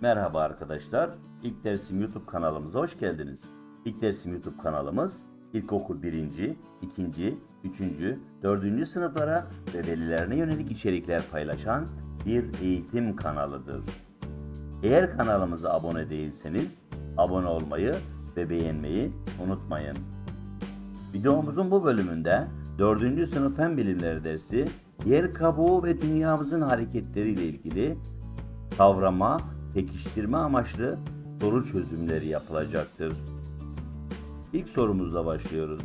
Merhaba arkadaşlar. İlk dersim YouTube kanalımıza hoş geldiniz. İlk dersim YouTube kanalımız ilkokul 1. 2. 3. 4. sınıflara ve velilerine yönelik içerikler paylaşan bir eğitim kanalıdır. Eğer kanalımıza abone değilseniz abone olmayı ve beğenmeyi unutmayın. Videomuzun bu bölümünde 4. sınıf fen bilimleri dersi yer kabuğu ve dünyamızın hareketleriyle ilgili kavrama, pekiştirme amaçlı soru çözümleri yapılacaktır. İlk sorumuzla başlıyoruz.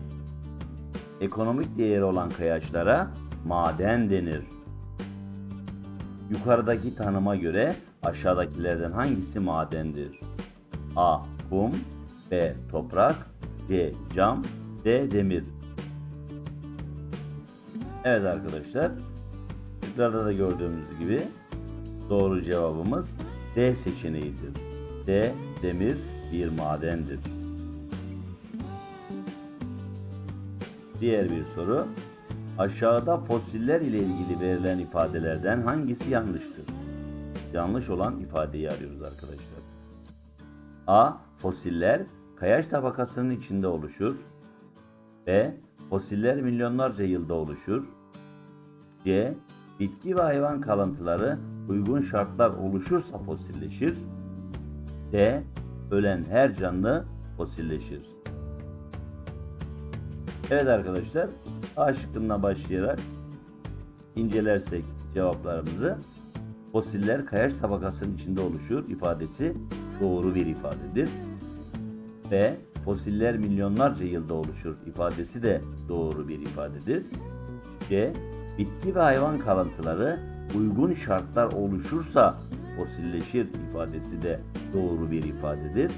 Ekonomik değeri olan kayaçlara maden denir. Yukarıdaki tanıma göre aşağıdakilerden hangisi madendir? A. Kum B. Toprak C. Cam D. Demir Evet arkadaşlar. Yukarıda da gördüğümüz gibi doğru cevabımız D seçeneğidir. D. Demir bir madendir. Diğer bir soru. Aşağıda fosiller ile ilgili verilen ifadelerden hangisi yanlıştır? Yanlış olan ifadeyi arıyoruz arkadaşlar. A. Fosiller kayaç tabakasının içinde oluşur. B. Fosiller milyonlarca yılda oluşur. C. Bitki ve hayvan kalıntıları uygun şartlar oluşursa fosilleşir. D. Ölen her canlı fosilleşir. Evet arkadaşlar, A şıkkından başlayarak incelersek cevaplarımızı fosiller kayaç tabakasının içinde oluşur ifadesi doğru bir ifadedir. B. Fosiller milyonlarca yılda oluşur ifadesi de doğru bir ifadedir. C. Bitki ve hayvan kalıntıları uygun şartlar oluşursa fosilleşir ifadesi de doğru bir ifadedir.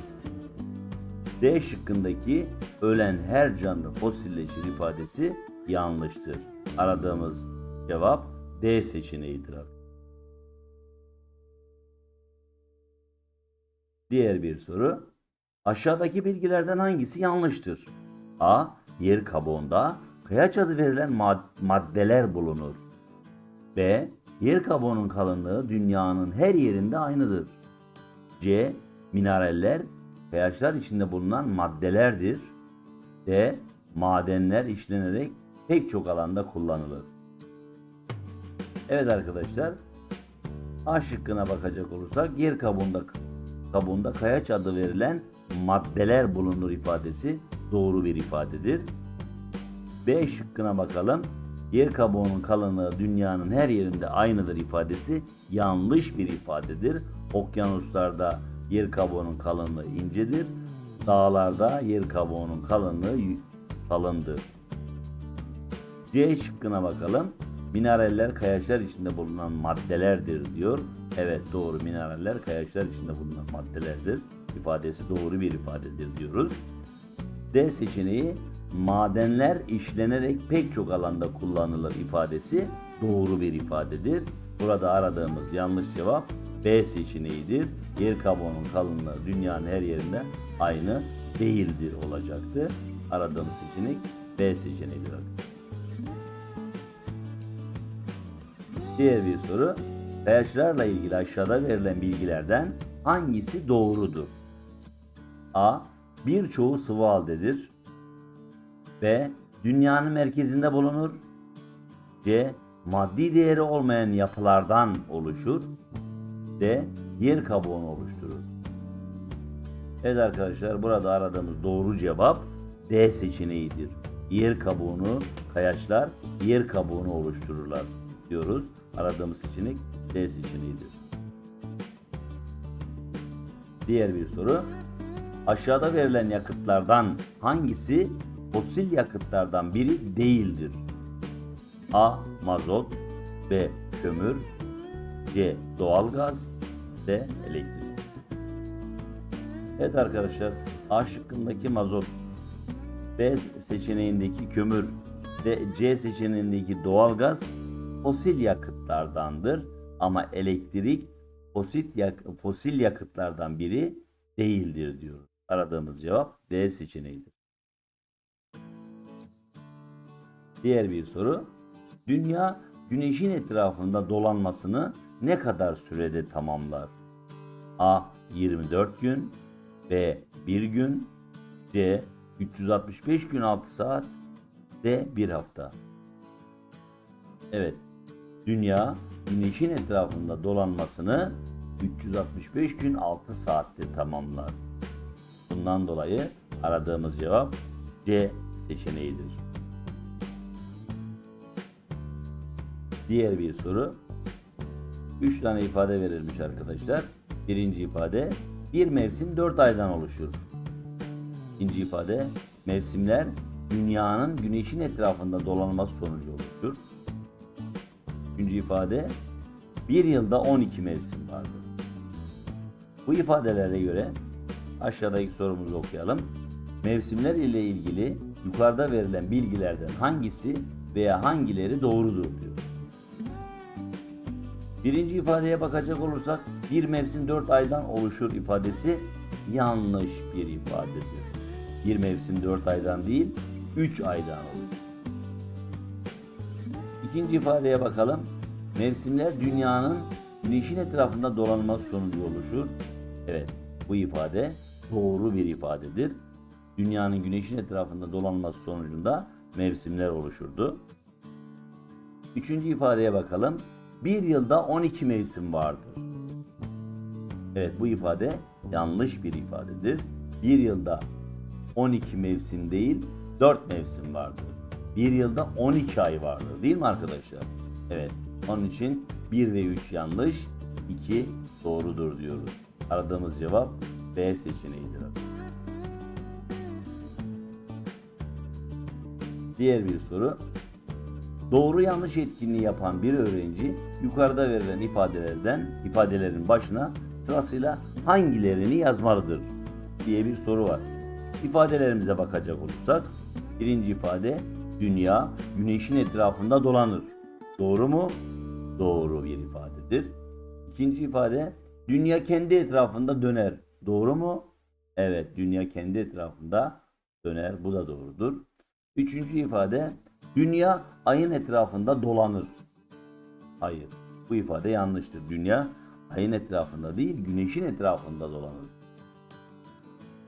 D şıkkındaki ölen her canlı fosilleşir ifadesi yanlıştır. Aradığımız cevap D seçeneğidir. Diğer bir soru. Aşağıdaki bilgilerden hangisi yanlıştır? A. Yer kabuğunda kayaç adı verilen mad- maddeler bulunur. B. Yer kabuğunun kalınlığı dünyanın her yerinde aynıdır. C. Mineraller kayaçlar içinde bulunan maddelerdir. D. Madenler işlenerek pek çok alanda kullanılır. Evet arkadaşlar. A şıkkına bakacak olursak yer kabuğunda kabuğunda kayaç adı verilen maddeler bulunur ifadesi doğru bir ifadedir. B şıkkına bakalım. Yer kabuğunun kalınlığı dünyanın her yerinde aynıdır ifadesi yanlış bir ifadedir. Okyanuslarda yer kabuğunun kalınlığı incedir. Dağlarda yer kabuğunun kalınlığı kalındır. C şıkkına bakalım. Mineraller kayaçlar içinde bulunan maddelerdir diyor. Evet doğru mineraller kayaçlar içinde bulunan maddelerdir. İfadesi doğru bir ifadedir diyoruz. D seçeneği madenler işlenerek pek çok alanda kullanılır ifadesi doğru bir ifadedir. Burada aradığımız yanlış cevap B seçeneğidir. Yer kabuğunun kalınlığı dünyanın her yerinde aynı değildir olacaktı. Aradığımız seçenek B seçeneğidir. Diğer bir soru. Kayaçlarla ilgili aşağıda verilen bilgilerden hangisi doğrudur? A. Birçoğu sıvı haldedir. B. Dünyanın merkezinde bulunur. C. Maddi değeri olmayan yapılardan oluşur. D. Yer kabuğunu oluşturur. Evet arkadaşlar burada aradığımız doğru cevap D seçeneğidir. Yer kabuğunu kayaçlar yer kabuğunu oluştururlar diyoruz. Aradığımız seçenek D seçeneğidir. Diğer bir soru. Aşağıda verilen yakıtlardan hangisi fosil yakıtlardan biri değildir? A. Mazot B. Kömür C. Doğalgaz D. Elektrik Evet arkadaşlar A şıkkındaki mazot B seçeneğindeki kömür ve C seçeneğindeki doğalgaz fosil yakıtlardandır ama elektrik fosil, yak fosil yakıtlardan biri değildir diyor. Aradığımız cevap D seçeneğidir. Diğer bir soru. Dünya güneşin etrafında dolanmasını ne kadar sürede tamamlar? A. 24 gün B. 1 gün C. 365 gün 6 saat D. 1 hafta Evet. Dünya güneşin etrafında dolanmasını 365 gün 6 saatte tamamlar. Bundan dolayı aradığımız cevap C seçeneğidir. Diğer bir soru. 3 tane ifade verilmiş arkadaşlar. Birinci ifade bir mevsim 4 aydan oluşur. İkinci ifade mevsimler dünyanın güneşin etrafında dolanması sonucu oluşur. Üçüncü ifade bir yılda 12 mevsim vardır. Bu ifadelere göre aşağıdaki sorumuzu okuyalım. Mevsimler ile ilgili yukarıda verilen bilgilerden hangisi veya hangileri doğrudur diyor. Birinci ifadeye bakacak olursak bir mevsim 4 aydan oluşur ifadesi yanlış bir ifadedir. Bir mevsim 4 aydan değil 3 aydan oluşur. İkinci ifadeye bakalım. Mevsimler dünyanın güneşin etrafında dolanması sonucu oluşur. Evet, bu ifade doğru bir ifadedir. Dünyanın güneşin etrafında dolanması sonucunda mevsimler oluşurdu. Üçüncü ifadeye bakalım. Bir yılda 12 mevsim vardır. Evet bu ifade yanlış bir ifadedir. Bir yılda 12 mevsim değil 4 mevsim vardır. Bir yılda 12 ay vardır değil mi arkadaşlar? Evet onun için 1 ve 3 yanlış 2 doğrudur diyoruz. Aradığımız cevap B seçeneğidir. Diğer bir soru. Doğru yanlış etkinliği yapan bir öğrenci yukarıda verilen ifadelerden ifadelerin başına sırasıyla hangilerini yazmalıdır diye bir soru var. İfadelerimize bakacak olursak birinci ifade dünya güneşin etrafında dolanır. Doğru mu? Doğru bir ifadedir. İkinci ifade dünya kendi etrafında döner. Doğru mu? Evet dünya kendi etrafında döner. Bu da doğrudur. Üçüncü ifade dünya ayın etrafında dolanır. Hayır. Bu ifade yanlıştır. Dünya ayın etrafında değil güneşin etrafında dolanır.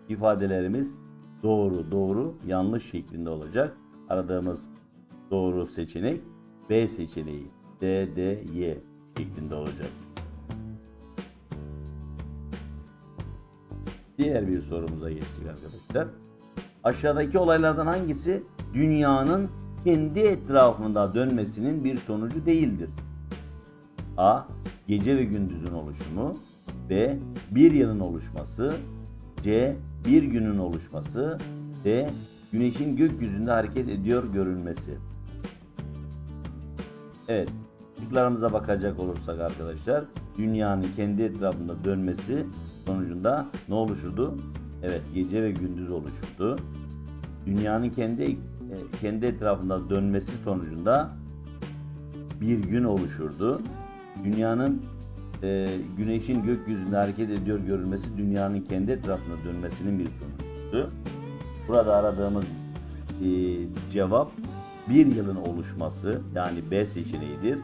İfadelerimiz doğru doğru yanlış şeklinde olacak. Aradığımız doğru seçenek B seçeneği. D, D, Y şeklinde olacak. Diğer bir sorumuza geçtik arkadaşlar. Aşağıdaki olaylardan hangisi dünyanın kendi etrafında dönmesinin bir sonucu değildir? A. Gece ve gündüzün oluşumu B. Bir yılın oluşması C. Bir günün oluşması D. Güneşin gökyüzünde hareket ediyor görünmesi. Evet, şıklarımıza bakacak olursak arkadaşlar, dünyanın kendi etrafında dönmesi sonucunda ne oluşurdu? Evet, gece ve gündüz oluşurdu. Dünyanın kendi e, kendi etrafında dönmesi sonucunda bir gün oluşurdu. Dünyanın e, güneşin gökyüzünde hareket ediyor görülmesi dünyanın kendi etrafında dönmesinin bir sonucuydu. Burada aradığımız e, cevap bir yılın oluşması yani B seçeneğidir.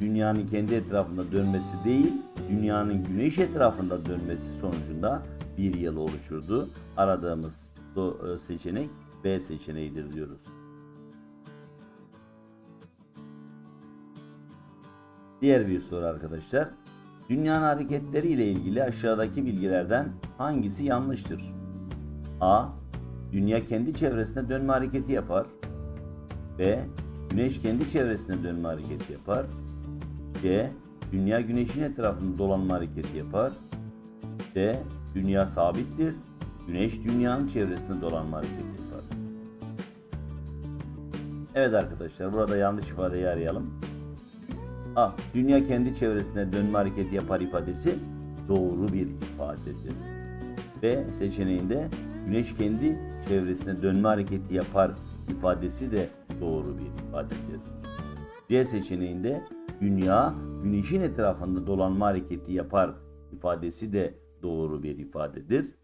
Dünyanın kendi etrafında dönmesi değil, dünyanın güneş etrafında dönmesi sonucunda bir yıl oluşurdu. Aradığımız do- seçenek B seçeneğidir diyoruz. Diğer bir soru arkadaşlar. Dünyanın hareketleri ile ilgili aşağıdaki bilgilerden hangisi yanlıştır? A. Dünya kendi çevresinde dönme hareketi yapar. B. Güneş kendi çevresinde dönme hareketi yapar. C. Dünya güneşin etrafında dolanma hareketi yapar. D. Dünya sabittir. Güneş dünyanın çevresinde dolanma hareketi yapar. Evet arkadaşlar burada yanlış ifadeyi arayalım. A. Dünya kendi çevresinde dönme hareketi yapar ifadesi doğru bir ifadedir. B seçeneğinde güneş kendi çevresinde dönme hareketi yapar ifadesi de doğru bir ifadedir. C seçeneğinde dünya güneşin etrafında dolanma hareketi yapar ifadesi de doğru bir ifadedir.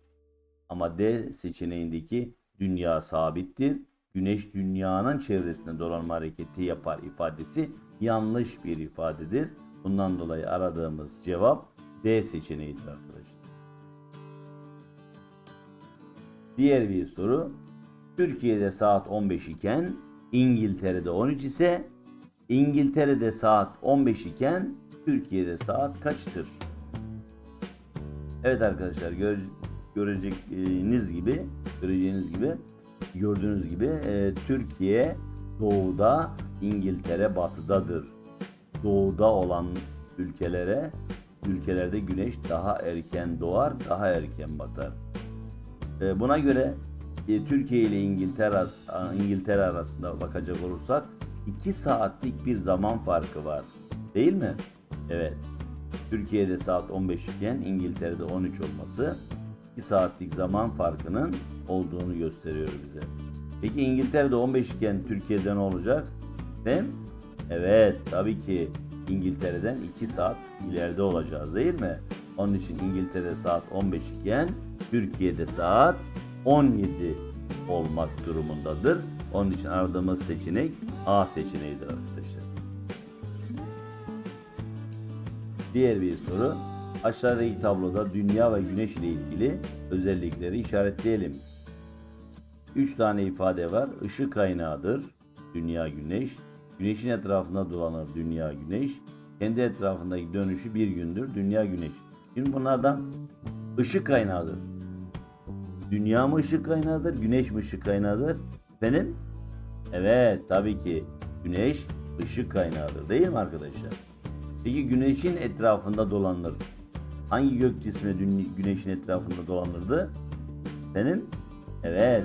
Ama D seçeneğindeki dünya sabittir. Güneş dünyanın çevresinde dolanma hareketi yapar ifadesi yanlış bir ifadedir. Bundan dolayı aradığımız cevap D seçeneğidir arkadaşlar. Diğer bir soru. Türkiye'de saat 15 iken İngiltere'de 13 ise İngiltere'de saat 15 iken Türkiye'de saat kaçtır? Evet arkadaşlar gör, göreceğiniz gibi göreceğiniz gibi gördüğünüz gibi e, Türkiye doğuda İngiltere batıdadır. Doğuda olan ülkelere ülkelerde güneş daha erken doğar, daha erken batar. E, buna göre e, Türkiye ile İngiltere, İngiltere arasında bakacak olursak 2 saatlik bir zaman farkı var. Değil mi? Evet. Türkiye'de saat 15 iken İngiltere'de 13 olması 2 saatlik zaman farkının olduğunu gösteriyor bize. Peki İngiltere'de 15 iken Türkiye'de ne olacak? Değil? Evet tabii ki İngiltere'den 2 saat ileride olacağız değil mi? Onun için İngiltere'de saat 15 iken Türkiye'de saat 17 olmak durumundadır. Onun için aradığımız seçenek A seçeneğidir arkadaşlar. Diğer bir soru. Aşağıdaki tabloda dünya ve güneş ile ilgili özellikleri işaretleyelim. 3 tane ifade var. Işık kaynağıdır. Dünya güneş. Güneşin etrafında dolanır dünya güneş. Kendi etrafındaki dönüşü bir gündür dünya güneş. Şimdi bunlardan ışık kaynağıdır. Dünya mı ışık kaynağıdır, güneş mi ışık kaynağıdır? Benim? Evet, tabii ki güneş ışık kaynağıdır değil mi arkadaşlar? Peki güneşin etrafında dolanır. Hangi gök cismi güneşin etrafında dolanırdı? Benim? Evet,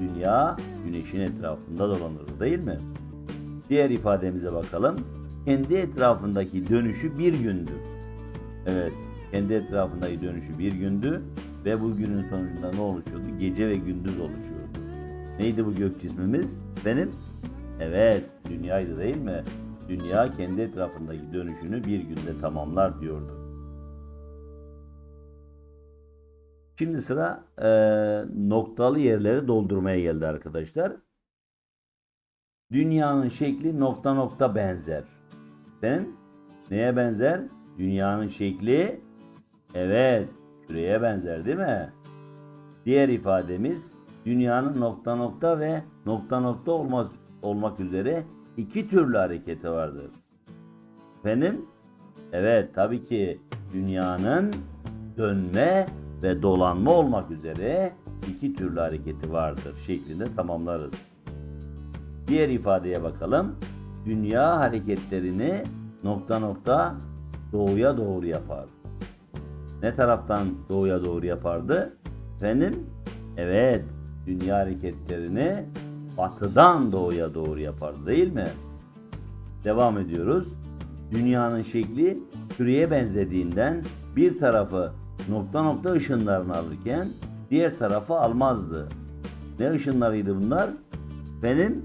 dünya güneşin etrafında dolanır değil mi? Diğer ifademize bakalım. Kendi etrafındaki dönüşü bir gündür. Evet, kendi etrafındaki dönüşü bir gündü ve bu günün sonucunda ne oluşuyordu? Gece ve gündüz oluşuyordu. Neydi bu gök cismimiz? Benim? Evet, dünyaydı değil mi? Dünya kendi etrafındaki dönüşünü bir günde tamamlar diyordu. Şimdi sıra eee, noktalı yerleri doldurmaya geldi arkadaşlar. Dünyanın şekli nokta nokta benzer. Ben neye benzer? Dünyanın şekli evet küreye benzer değil mi? Diğer ifademiz dünyanın nokta nokta ve nokta nokta olmaz olmak üzere iki türlü hareketi vardır. Efendim? Evet tabii ki dünyanın dönme ve dolanma olmak üzere iki türlü hareketi vardır şeklinde tamamlarız. Diğer ifadeye bakalım. Dünya hareketlerini nokta nokta doğuya doğru yapar. Ne taraftan doğuya doğru yapardı? Efendim? Evet, dünya hareketlerini batıdan doğuya doğru yapardı değil mi? Devam ediyoruz. Dünyanın şekli küreye benzediğinden bir tarafı nokta nokta ışınlarını alırken diğer tarafı almazdı. Ne ışınlarıydı bunlar? Benim?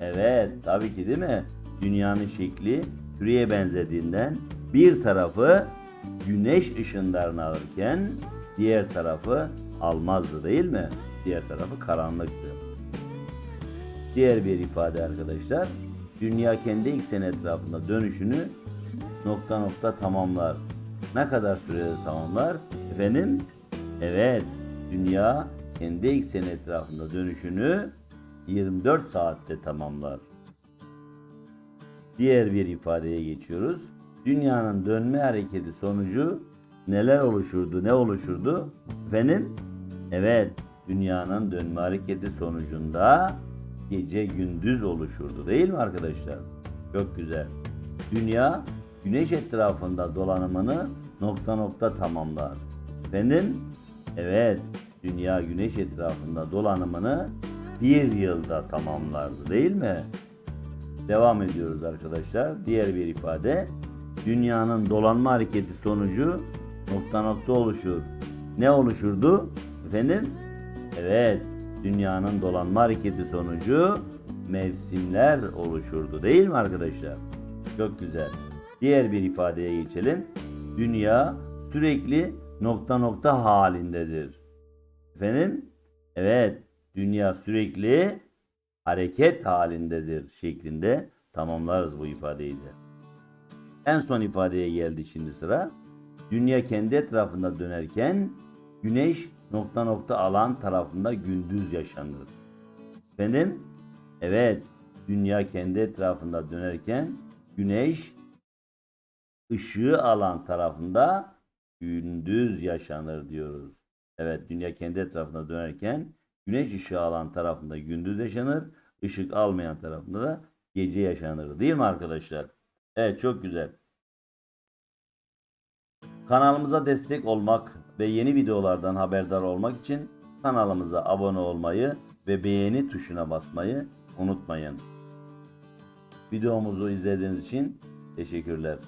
Evet, tabii ki değil mi? Dünyanın şekli küreye benzediğinden bir tarafı güneş ışınlarını alırken diğer tarafı almazdı değil mi? Diğer tarafı karanlıktı. Diğer bir ifade arkadaşlar. Dünya kendi ekseni etrafında dönüşünü nokta nokta tamamlar. Ne kadar sürede tamamlar? Efendim? Evet. Dünya kendi ekseni etrafında dönüşünü 24 saatte tamamlar. Diğer bir ifadeye geçiyoruz. Dünyanın dönme hareketi sonucu neler oluşurdu, ne oluşurdu? Efendim? Evet, dünyanın dönme hareketi sonucunda gece gündüz oluşurdu değil mi arkadaşlar? Çok güzel. Dünya güneş etrafında dolanımını nokta nokta tamamlar. Efendim? Evet, dünya güneş etrafında dolanımını bir yılda tamamlardı değil mi? Devam ediyoruz arkadaşlar. Diğer bir ifade. Dünyanın dolanma hareketi sonucu nokta nokta oluşur. Ne oluşurdu? Efendim? Evet. Dünyanın dolanma hareketi sonucu mevsimler oluşurdu değil mi arkadaşlar? Çok güzel. Diğer bir ifadeye geçelim. Dünya sürekli nokta nokta halindedir. Efendim? Evet. Dünya sürekli hareket halindedir şeklinde tamamlarız bu ifadeyi de. En son ifadeye geldi şimdi sıra. Dünya kendi etrafında dönerken güneş nokta nokta alan tarafında gündüz yaşanır. Efendim? Evet. Dünya kendi etrafında dönerken güneş ışığı alan tarafında gündüz yaşanır diyoruz. Evet, dünya kendi etrafında dönerken güneş ışığı alan tarafında gündüz yaşanır, ışık almayan tarafında da gece yaşanır. Değil mi arkadaşlar? Evet, çok güzel. Kanalımıza destek olmak ve yeni videolardan haberdar olmak için kanalımıza abone olmayı ve beğeni tuşuna basmayı unutmayın. Videomuzu izlediğiniz için teşekkürler.